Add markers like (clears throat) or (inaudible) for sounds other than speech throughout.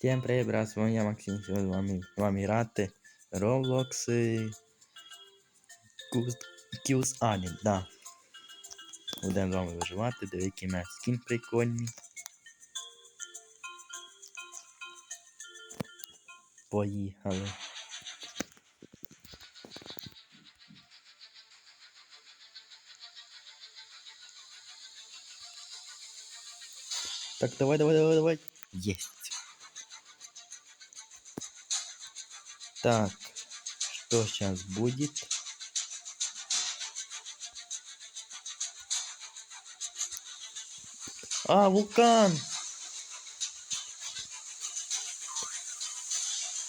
Всем привет, братство, я Максим, сьогодні з вами, з вами грати Roblox Kills Alien, да. Будемо з вами виживати, диви, який у мене скін прикольний. Поїхали. Так, давай, давай, давай, давай. Есть. Так, что сейчас будет? А, вулкан!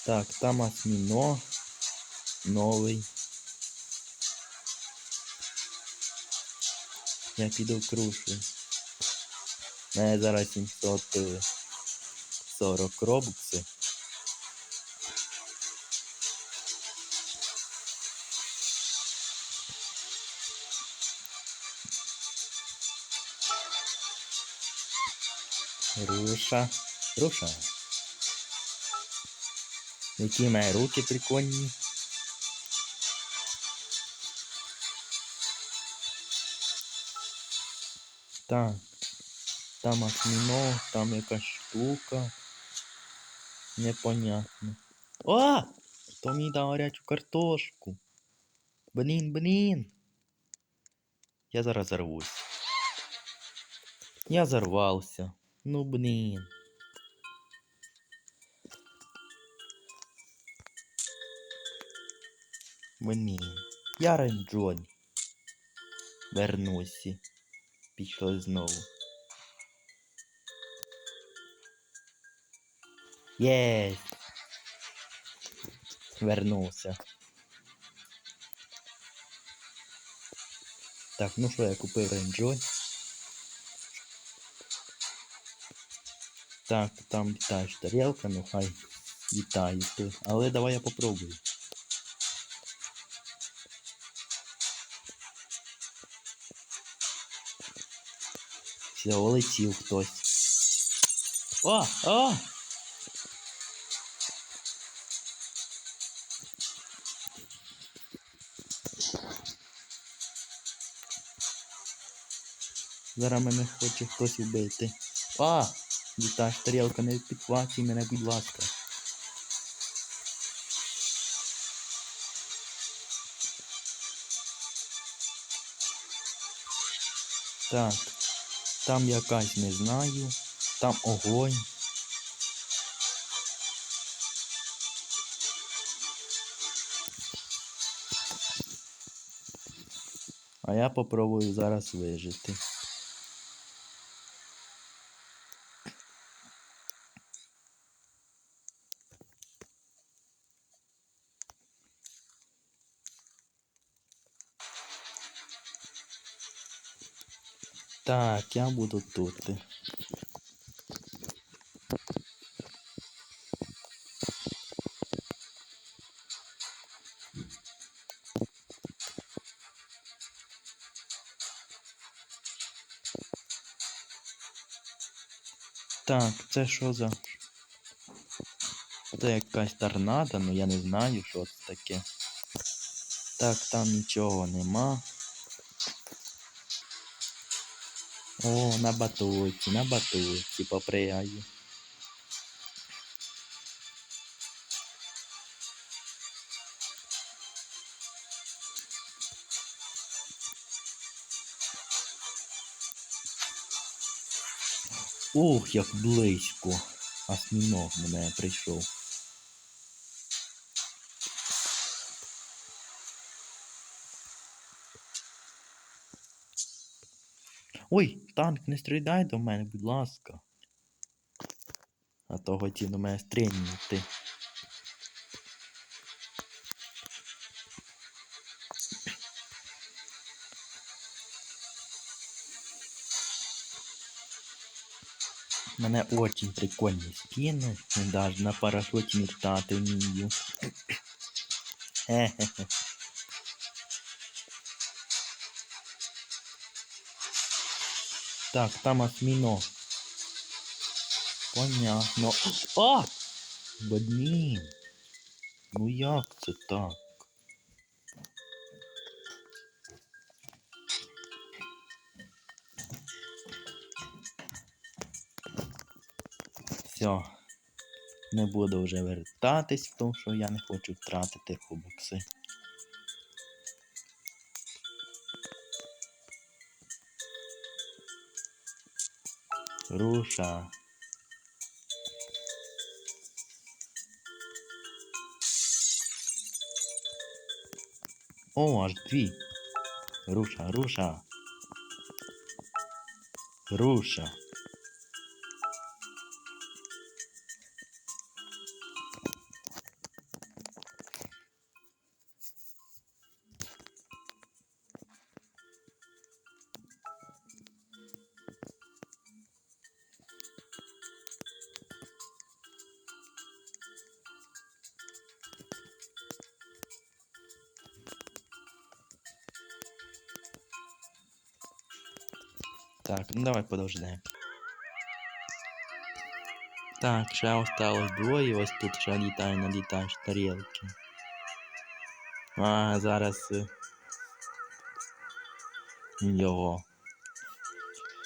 Так, там осьмино. Новий. Я піду крушу. У мене зараз 740 робоксів. Руша. Руша. Які в мене руки прикольні. Так. Там осьмино, там якась штука. Непонятно. А! То мені дав гарячу картошку. Блін, блін. Я зараз зарвусь. Я зарвався. Ну блін. Блін. Я Ренджон. Вернуся. Пішли знову. Єсть. Вернувся. Так, ну що, я купив Ренджой. Так, там літаєш тарілка, ну хай літає ти. Але давай я попробую. Все, улетів хтось. О! О! Зараз мене хоче хтось вбити. А! Літаш, тарілка, не підхвачуй мене, будь ласка. Так. Там якась не знаю. Там огонь. А я попробую зараз вижити. Так, я буду тут. Так, це що за. Це якась торнадо, ну я не знаю, що це таке. Так, там нічого нема. О, на батуті, на батуті попригаю. Ох, як близько. Осьміног мене прийшов. Ой, танк, не стріляй до мене, будь ласка. А то хотів до мене стрільнути. У мене очень прикольні скини. Навіть на парашуті літати вмію. Хе-хе-хе. Так, там осьминог. Понятно. А! Блін. Ну як це так? Все. Не буду вже вертатись, тому що я не хочу втратити робокси. Rusza. O, aż drzwi. Rusza, rusza. Rusza. Так, ну давай подождем. Так, ще осталось двоє, ось тут ще літає на літач тарілки. А, зараз е, його.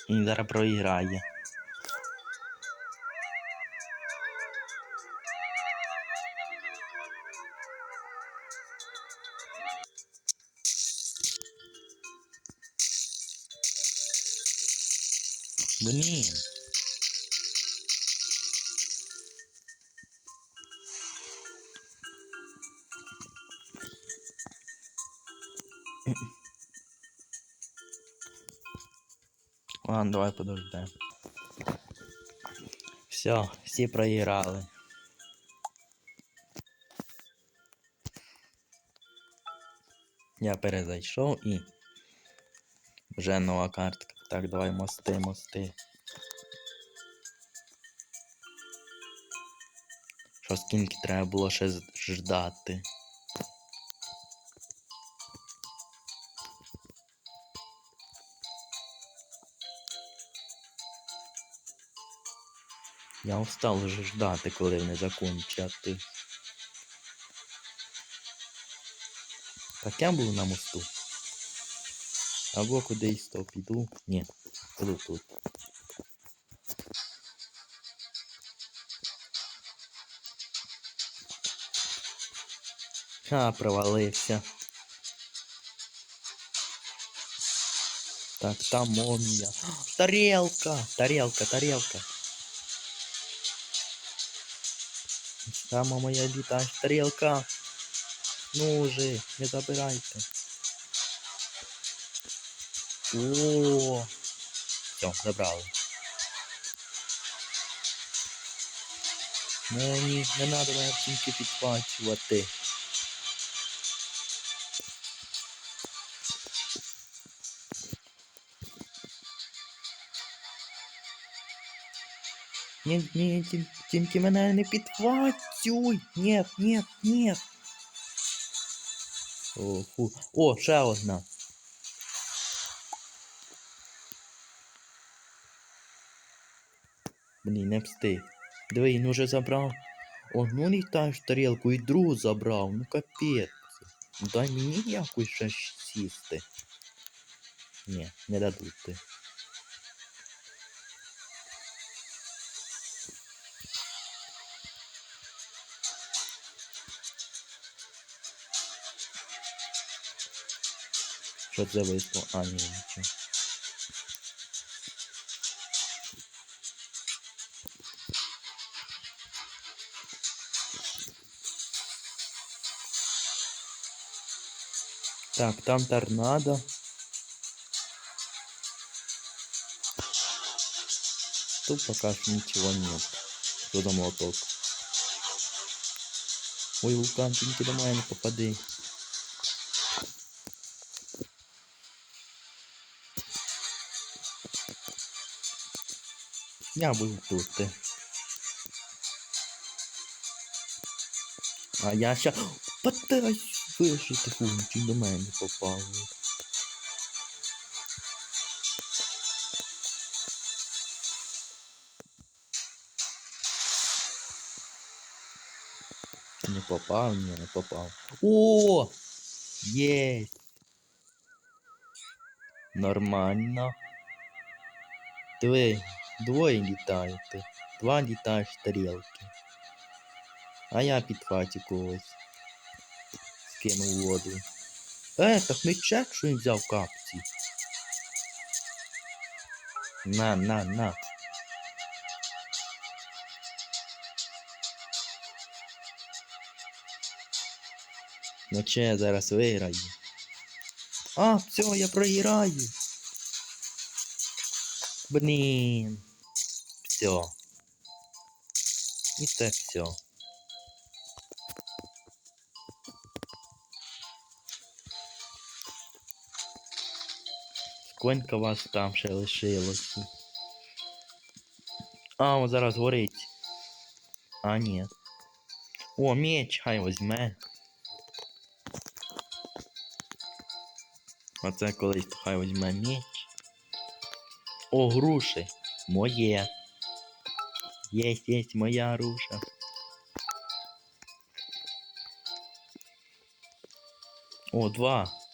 Він зараз проіграє. Блін. (clears throat) Ладно, давай подождем. Все, всі проіграли. Я перезайшов і вже нова картка. Так, давай мости, мости. Що скільки треба було ще ждати. Я устав вже ждати, коли вони. Так я був на мосту. Або кудись то піду. Ні, буду тут. Ха, провалився. Так, там момія. Тарелка! Тарелка, тарелка. Там моя літач тарелка. Ну уже, не забирайте. О, все, забрали. Мені не треба мене тільки підпачувати. Ні, ні, ті- тільки мене не підхвачуй. Ні, ні, ні. О, фу. О, ще одна. Блін, не встиг. Диви, він уже забрав. Одну літаєш тарілку і другу забрав. Ну капець. Дай мені якусь ще сісти. Ні, не дадуть. ти. Що це вийшло? А, ні, нічого. Так, там торнадо. Тут пока что ничего нет. Что за молоток? Ой, вулкан, тільки до мене не попади. Я буду тут. ти. А я ща... Пытаюсь вижити, фу, чуть до мене не попав. Не попав, ні, не попав. О! Єсть! Нормально. Диви, двоє літаєте. Два літають з тарілки. А я під фатіку ось. Скинув воду. Е, так не чек, що він взяв капці. На, на, на. Ну че я зараз виграю? А, все, я проіграю. Блін. Все. І це все. Сколько вас там ще лишилося? А, он зараз горить. А, ні. О, меч, хай возьме. А це колись хай возьме меч. О, груші. Моє. Єсть, єсть моя груша. О, два.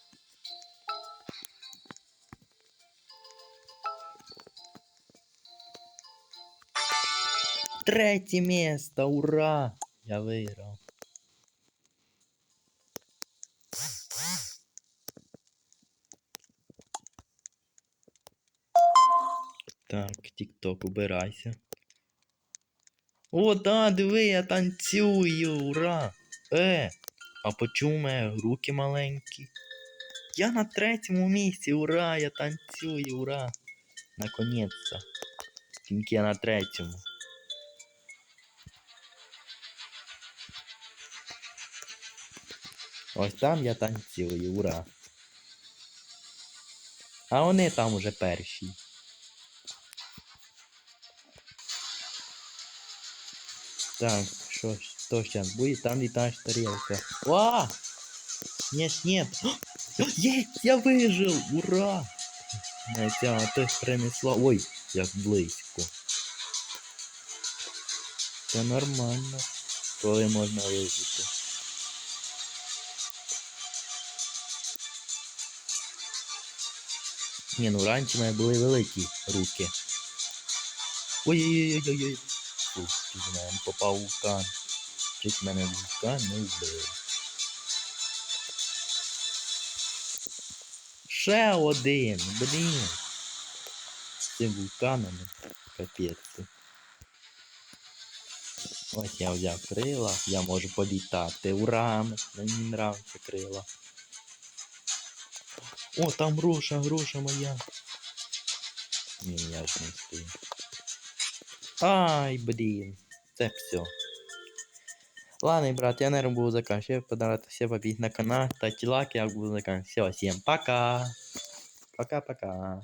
Третє місто, ура! Я виграв. Так, тік-ток, убирайся. О, да, диви, я танцюю, ура! Е, а почому мене руки маленькі? Я на третьому місці, ура, я танцюю, ура! Наконец-то. Тільки я на третьому. Ось там я танцюю, ура. А вони там уже перші. Так, що, ж- що зараз буде? Там літає тарілка. О! Нет, нет. Есть, я вижив! Ура! Ця хтось принесла. Ой, як близько. Це нормально. Коли можна вижити. Ні, ну раніше в мене були великі руки. Ой-ой-ой-ой-ой. Тут в мене попав вулкан. Чуть мене вулкан не вбив. Ще один, блін. З цим вулканами. Капець. Ось я взяв крила, я можу політати. Ура! Мені нравиться крила. О, там груша, груша моя. Ні, я ж не стою. Ай, блін. Це все. Ладно, брат, я, наверное, буду заканчивать. Подараться побить на канал. Ставьте лайк, я буду заканчивать. Все, всем пока. Пока-пока.